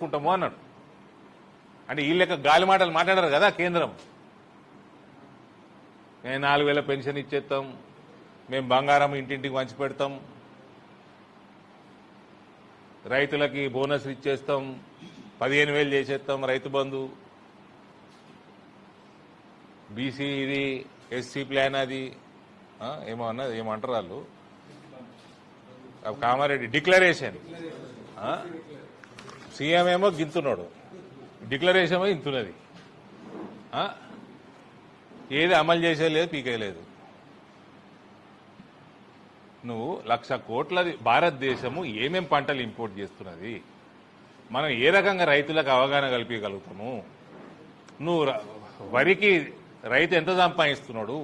చేసుకుంటాము అన్నాడు. అంటే ఈ లెక్క గాలి మాటలు మాట్లాడారు కదా కేంద్రం. మేము నాలుగు వేల పెన్షన్ ఇచ్చేస్తాం మేము బంగారం ఇంటింటికి పంచి పెడతాం రైతులకి బోనస్ ఇచ్చేస్తాం పదిహేను వేలు చేసేస్తాం రైతు బంధు. బీసీ ఇది ఎస్సీ ప్లాన్ అది ఆ, ఏమో అన్నది ఏమంటారు వాళ్ళు? కామారెడ్డి డిక్లరేషన్. సీఎం ఏమో గింతున్నాడు. డిక్లరేషన్ ఏమో ఇంతున్నది ఏది అమలు చేసేయలేదు పీకేయలేదు నువ్వు లక్ష కోట్లది భారతదేశము ఏమేం పంటలు ఇంపోర్ట్ చేస్తున్నది? మనం ఏ రకంగా రైతులకు అవగాహన కల్పించగలుగుతాము? నువ్వు వరికి రైతు ఎంత సంపాదిస్తున్నాడు?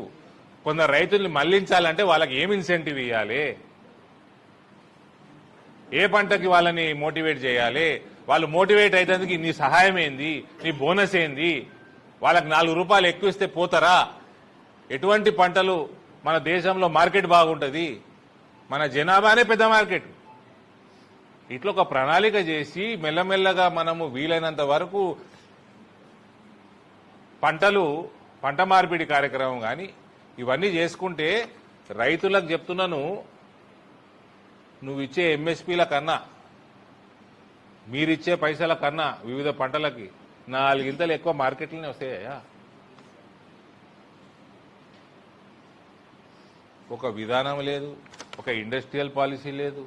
కొందరు రైతుల్ని మళ్ళించాలంటే వాళ్ళకి ఏమి ఇన్సెంటివ్ ఇవ్వాలి ఏ పంటకి వాళ్ళని మోటివేట్ చేయాలి? వాళ్ళు మోటివేట్ అయినందుకు నీ సహాయం ఏంది? నీ బోనస్ ఏంది? వాళ్ళకి నాలుగు రూపాయలు ఎక్కువ ఇస్తే పోతారా? ఎటువంటి పంటలు మన దేశంలో మార్కెట్ బాగుంటుంది? మన జనాభానే పెద్ద మార్కెట్. ఇట్లా ఒక ప్రణాళిక చేసి మెల్లమెల్లగా మనము వీలైనంత వరకు పంటలు పంట మార్పిడి కార్యక్రమం కానీ ఇవన్నీ చేసుకుంటే రైతులకు చెప్తున్నాను నువ్వు ఇచ్చే ఎంఎస్పీల కన్నా మీరిచ్చే పైసల కన్నా వివిధ పంటలకి నాలుగింతలు ఎక్కువ మార్కెట్లోనే వస్తాయా ఒక విధానం లేదు ఒక ఇండస్ట్రియల్ పాలసీ లేదు.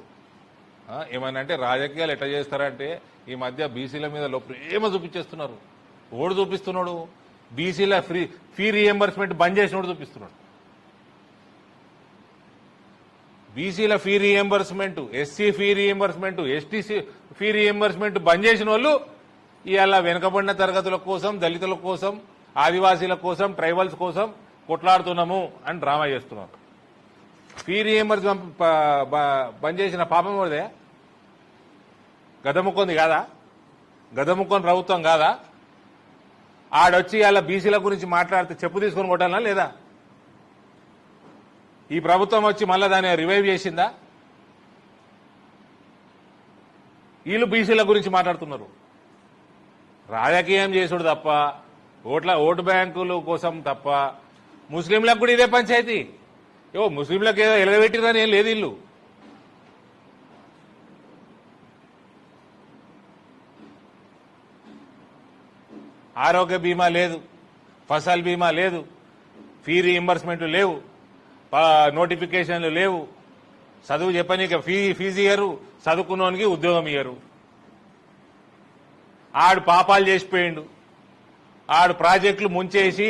ఏమైనా అంటే రాజకీయాలు ఎట్లా చేస్తారంటే ఈ మధ్య బీసీల మీద లో ప్రేమ చూపించేస్తున్నారు. ఓడు చూపిస్తున్నాడు. బీసీల ఫ్రీ ఫీ రీఎంబర్స్మెంట్ బంద్ చేసినోడు చూపిస్తున్నాడు. బీసీల fee reimbursement SC fee reimbursement STC fee reimbursement బంద్ చేసిన వాళ్ళు ఇవాళ వెనుకబడిన తరగతుల కోసం దళితుల కోసం ఆదివాసీల కోసం ట్రైబల్స్ కోసం కొట్లాడుతున్నాము అని డ్రామా చేస్తున్నారు ఫీ రీఎంబర్స్ బంద్ చేసిన పాపం కూడా గదముక్కుంది కాదా? గదముక్కొని ప్రభుత్వం కాదా? ఆడొచ్చి ఇలా బీసీల గురించి మాట్లాడితే చెప్పు తీసుకొని కొట్టాలనా లేదా? ఈ ప్రభుత్వం వచ్చి మళ్ళా దాన్ని రివైవ్ చేసిందా? వీళ్ళు బీసీల గురించి మాట్లాడుతున్నారు. రాజకీయం చేసుడు తప్ప ఓట్ల ఓటు బ్యాంకుల కోసం తప్ప ముస్లింలకు కూడా ఇదే పంచాయతీ. ఏవో ముస్లింలకు ఏదో ఎలగబెట్టిరని ఏం లేదు ఇల్లు ఆరోగ్య బీమా లేదు ఫసల్ బీమా లేదు ఫీ రీఎంబర్స్మెంట్లు లేవు. నోటిఫికేషన్లు లేవు. చదువు చెప్పనీక ఫీ ఫీజు ఇయ్యరు చదువుకున్నోనికి ఉద్యోగం ఇయ్యరు. ఆడు పాపాలు చేసిపోయిండు. ఆడు ప్రాజెక్టులు ముంచేసి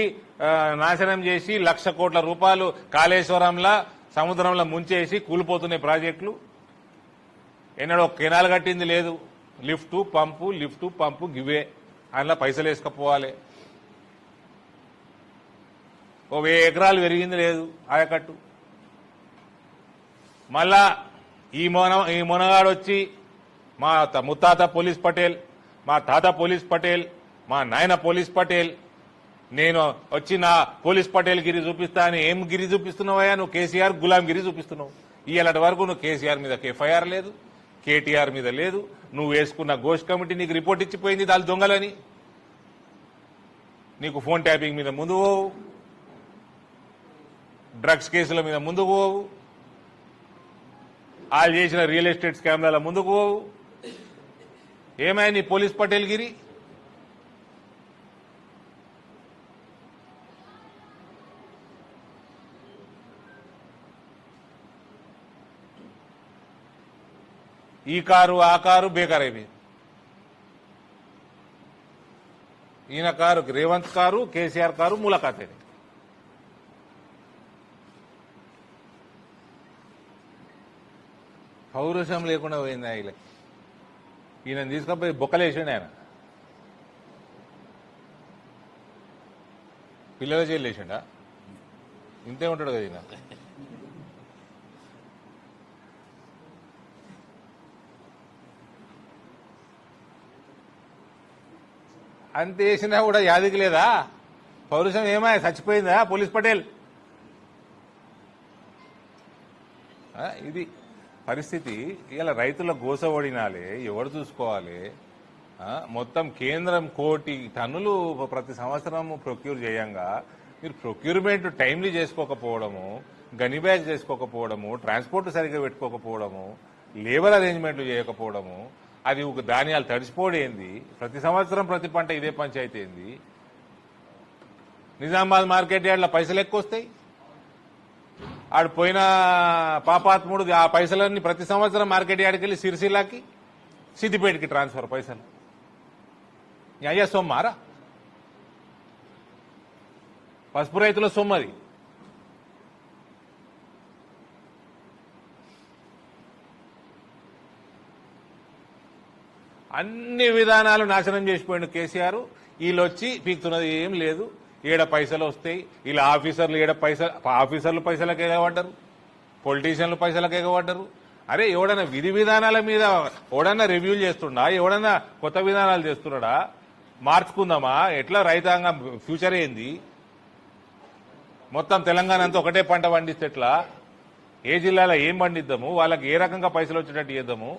నాశనం చేసి లక్ష కోట్ల రూపాయలు కాళేశ్వరంలా సముద్రంలో ముంచేసి కూలిపోతున్నాయి ప్రాజెక్టులు. ఎన్నడో కెనాల్ కట్టింది లేదు. లిఫ్ట్ పంపు లిఫ్ట్ పంపు గివే అందులో పైసలు వేసుకపోవాలి ఒక వెయ్యి ఎకరాలు పెరిగింది లేదు ఆయకట్టు. మళ్ళా ఈ మొన ఈ మొనగాడు వచ్చి మా త- ముత్తాత పోలీస్ పటేల్ మా తాత పోలీస్ పటేల్ మా నాయన పోలీస్ పటేల్ నేను వచ్చి నా పోలీస్ పటేల్ గిరి చూపిస్తా అని ఏం గిరి చూపిస్తున్నావయ్యా? నువ్వు కేసీఆర్ గులాం గిరి చూపిస్తున్నావు. ఇలాంటి వరకు నువ్వు కేసీఆర్ మీద ఎఫ్ఐఆర్ లేదు కేటీఆర్ మీద లేదు నువ్వు వేసుకున్న గోష్ కమిటీ నీకు రిపోర్ట్ ఇచ్చిపోయింది దాని దొంగలని. నీకు ఫోన్ ట్యాపింగ్ మీద ముందు పోవు. డ్రగ్స్ కేసుల మీద ముందుకు పోవు. వాళ్ళు చేసిన రియల్ ఎస్టేట్ స్కామ్ల ముందుకు పోవు. ఏమైంది పోలీస్ పటేల్ గిరి ఈ కారు ఆ కారు బేకార్ అయిపోయింది ఈయన car Revanth car KCR car మూలకాతేది. పౌరుషం లేకుండా పోయింది ఆయన ఈయన తీసుకపోయి బొక్కలేసిండు ఆయన. పిల్లల జైలు వేసిండా? ఇంతే ఉంటాడు కదా ఈయన. అంత వేసినా కూడా యాదికి లేదా? పౌరుషం ఏమా చచ్చిపోయిందా? పోలీస్ పటేల్? ఆ, ఇది. పరిస్థితి ఇలా రైతుల గోస ఓడినాలి ఎవరు చూసుకోవాలి? మొత్తం కేంద్రం కోటి టన్నులు ప్రతి సంవత్సరం ప్రొక్యూర్ చేయంగా. మీరు ప్రొక్యూర్మెంట్ టైమ్లీ చేసుకోకపోవడము గని బ్యాగ్ చేసుకోకపోవడము ట్రాన్స్పోర్ట్ సరిగ్గా పెట్టుకోకపోవడము లేబర్ అరేంజ్మెంట్లు చేయకపోవడము అది ఒక ధాన్యాలు తడిచిపోడేంది ప్రతి సంవత్సరం ప్రతి పంట ఇదే పంచాయతీ ఏంది? నిజామాబాద్ మార్కెట్ యార్డ్లో పైసలు ఎక్కువ వస్తాయి? ఆడు పోయిన పాపాత్ముడు ఆ పైసలన్నీ ప్రతి సంవత్సరం మార్కెట్ యాడికి వెళ్ళి సిరిసిల్లాకి సిద్దిపేటకి ట్రాన్స్ఫర్ పైసలు. అయ్యా సొమ్మారా పసుపు రైతుల సొమ్ము అది. అన్ని విధానాలు నాశనం చేసిపోయిండు కేసీఆర్. వీళ్ళు వచ్చి ఏం లేదు. ఈడ పైసలు వస్తాయి వీళ్ళ ఆఫీసర్లు ఈడ పైసలు ఆఫీసర్లు పైసలకు ఎగబడ్డరు పొలిటీషియన్లు పైసలకు ఎగబడ్డరు. అరే ఎవడన్నా విధి విధానాల మీద ఎవడన్నా రివ్యూలు చేస్తుండా? ఎవడన్నా కొత్త విధానాలు చేస్తున్నాడా? మార్చుకుందామా? ఎట్లా రైతాంగం ఫ్యూచర్ ఏంది? మొత్తం తెలంగాణ అంతా ఒకటే పంట పండిస్తే ఎట్లా? ఏ జిల్లాలో ఏం పండిద్దాము? వాళ్ళకి ఏ రకంగా పైసలు వచ్చేటట్టు చేద్దాము?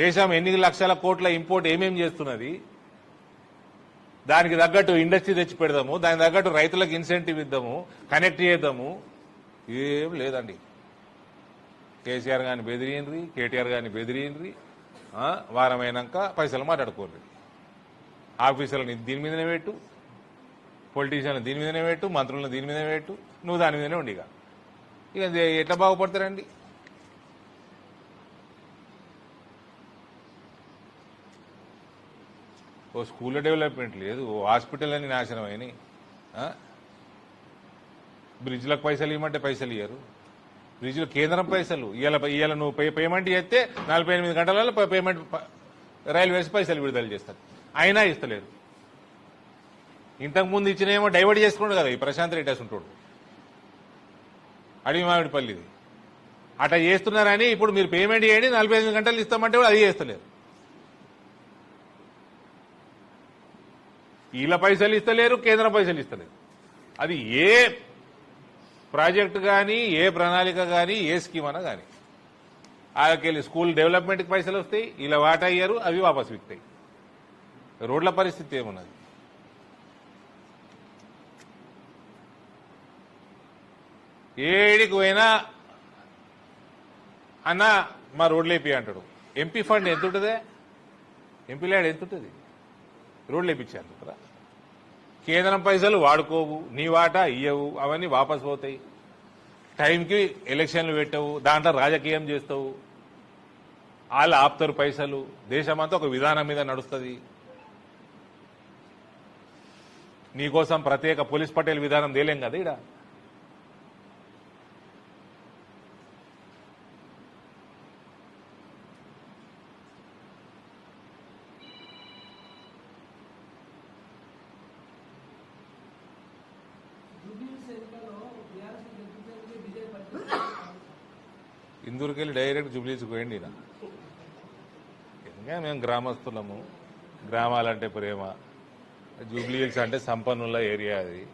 దేశం ఎన్ని లక్షల కోట్ల ఇంపోర్ట్ ఏమేమి చేస్తున్నది? దానికి తగ్గట్టు ఇండస్ట్రీ తెచ్చి పెడదాము దానికి తగ్గట్టు రైతులకు ఇన్సెంటివ్ ఇద్దాము కనెక్ట్ చేద్దాము. ఏం లేదండి. కేసీఆర్ గారిని బెదిరియండ్రి కేటీఆర్ గారిని బెదిరియండ్రి వారం అయినాక పైసలు మాట్లాడుకోండి ఆఫీసర్లని దీని మీదనే పెట్టు పొలిటీషియన్లు దీని మీదనే పెట్టు మంత్రులను దీని మీదనే పెట్టు నువ్వు దాని మీదనే ఉండి ఇక. ఇక ఎట్లా బాగుపడతారండి? ఓ స్కూల్ డెవలప్మెంట్ లేదు ఓ హాస్పిటల్ అని నాశనం అయినాయి. బ్రిడ్జ్లకు పైసలు ఇవ్వమంటే పైసలు ఇయ్యరు. బ్రిడ్జ్లు కేంద్రం పైసలు. ఇవాళ ఇవాళ నువ్వు పే పేమెంట్ చేస్తే నలభై ఎనిమిది గంటలలో పేమెంట్ రైల్వేస్ పైసలు విడుదల చేస్తారు. అయినా ఇస్తలేరు. ఇంతకు ముందు ఇచ్చినేమో డైవర్ట్ చేసుకుంటు కదా ఈ ప్రశాంత్ రెడ్డి ఉంటాడు. అడవి మామిడిపల్లిది అట్లా చేస్తున్నారని ఇప్పుడు మీరు పేమెంట్ చేయండి నలభై ఎనిమిది గంటలు ఇస్తామంటే కూడా అది చేస్తలేరు. వీళ్ళ పైసలు ఇస్తలేరు కేంద్ర పైసలు ఇస్తలేరు అది ఏ ప్రాజెక్ట్ కానీ ఏ ప్రణాళిక కానీ ఏ స్కీమ్ అన్నా కానీ వాళ్ళకెళ్ళి స్కూల్ డెవలప్మెంట్కి పైసలు వస్తాయి ఇలా వాటా అయ్యారు అవి వాపస్ విక్తాయి. రోడ్ల పరిస్థితి ఏమున్నది? ఏడికి పోయినా అన్న మా రోడ్లు వేపి అంటాడు. ఎంపీ ఫండ్ ఎంత ఉంటుందే ఎంపీ ల్యాడ్ ఎంత ఉంటుంది రోడ్లు వేయించారు కదా కేంద్రం పైసలు వాడుకోవు నీ వాటా ఇయ్యవు అవన్నీ వాపస్ పోతాయి. టైంకి ఎలక్షన్లు పెట్టవు దాంట్లో రాజకీయం చేస్తావు. వాళ్ళు ఆపుతారు పైసలు దేశమంతా ఒక విధానం మీద నడుస్తుంది. నీకోసం ప్రత్యేక పోలీస్ పటేల్ విధానం తేలేం కదా ఇక్కడ పరిస్థితి ఇందూరుకెళ్ళి డైరెక్ట్ జుబ్లీస్కి పోయండి ఈయన. ఎందుకంటే మేము గ్రామస్తులము? గ్రామాలంటే ప్రేమ. జూబ్లీ హిల్స్ అంటే సంపన్నుల ఏరియా అది.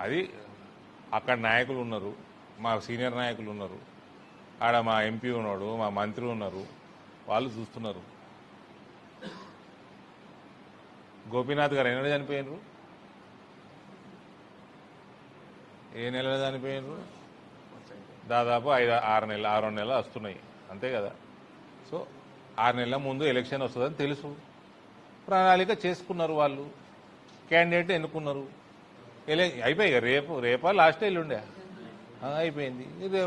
అది అక్కడ నాయకులు ఉన్నారు. మా సీనియర్ నాయకులు ఉన్నారు. ఆడ మా ఎంపీ ఉన్నాడు మా మంత్రి ఉన్నారు. వాళ్ళు చూస్తున్నారు. గోపీనాథ్ గారు ఎన్నడూ చనిపోయినారు? ఏ నెలలో చనిపోయినారు? దాదాపు ఐదు ఆరు నెలలు ఆరు నెలలు వస్తున్నాయి. అంతే కదా? సో ఆరు నెలల ముందు ఎలక్షన్ వస్తుందని తెలుసు. ప్రణాళిక చేసుకున్నారు వాళ్ళు. క్యాండిడేట్ ఎన్నుకున్నారు. ఎలే అయిపోయి ఇక రేపు రేపా లాస్ట్ ఎల్లుండే? అయిపోయింది. ఇది